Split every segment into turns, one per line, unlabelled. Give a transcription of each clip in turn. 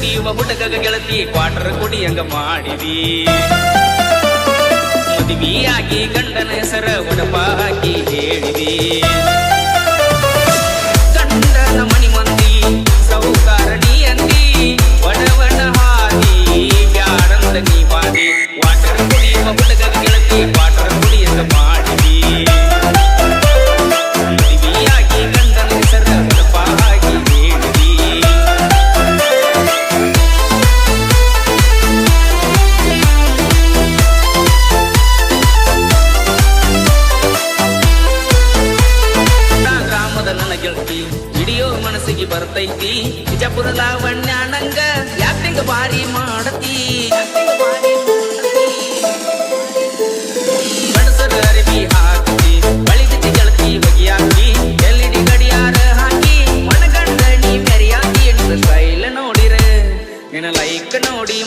ಕುಡಿಯುವ ಹುಡುಗ ಗೆಳತಿ ಕ್ವಾರ್ಟರ್ ಕುಡಿಯಂಗ ಮಾಡಿದಿ. ಮದುವೆಯಾಗಿ ಗಂಡನ ಹೆಸರ ಉಡಪ ಹಾಕಿ ಹೇಳಿದಿ. ಗಂಡನ ಮಣಿ ಮಂದಿ ಸೌಕಾರಣಿ ಅಂದಿ ಬಡವನ ಹಾದಿ ಬ್ಯಾರಂದ ನೀ ಬರ್ತೈತಿ. ಬಿಜಾಪುರ ಲಾವಣ್ಯ ನಂಗ ಯಾಕಿಂಗ ಬಾರಿ ಮಾಡತಿ. ಗಂಡಸರ ಅರಿವಿ ಎಲ್ಲಿಡಿ ಗಡಿಯಾರ ಹಾಕಿ ನೀ ಸ್ಟೈಲ್ ನಿನ್ನ ಲೈಕ್ ನೋಡಿ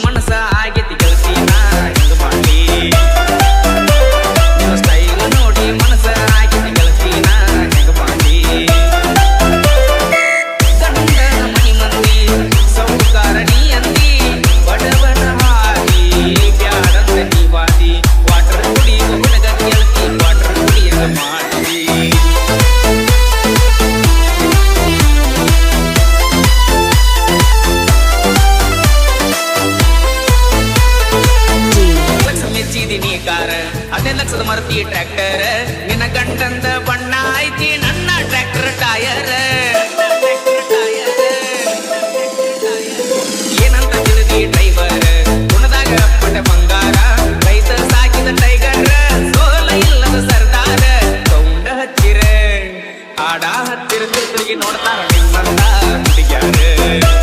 ಐತಿ ನೀ ಕಾರ. ಹದಿನೈದು ಲಕ್ಷದ ಮರತಿ ಟ್ರ್ಯಾಕ್ಟರ್ ನಿನ್ನ ಗಂಡಂದ ಬಣ್ಣ ಐತಿ, ನನ್ನ ಟ್ರ್ಯಾಕ್ಟರ್ ಟಯರ್ ಏನಂತ ತಿಳಿದಿ ಡ್ರೈವರ್ ಗುಣದಾಗ ಬಂಗಾರ. ರೈತ ಸಾಕಿದ ಟೈಗರ್ ಸೋಲ ಇಲ್ಲದ ಸರ್ದಾರ. ಹತ್ತಿರ. ಆಡಾ ಹತ್ತಿರ ತಿರುಗಿ ನೋಡ್ತಾರ ನಿಮ್ಮಂತ ಹುಡುಗಿಯಾರ.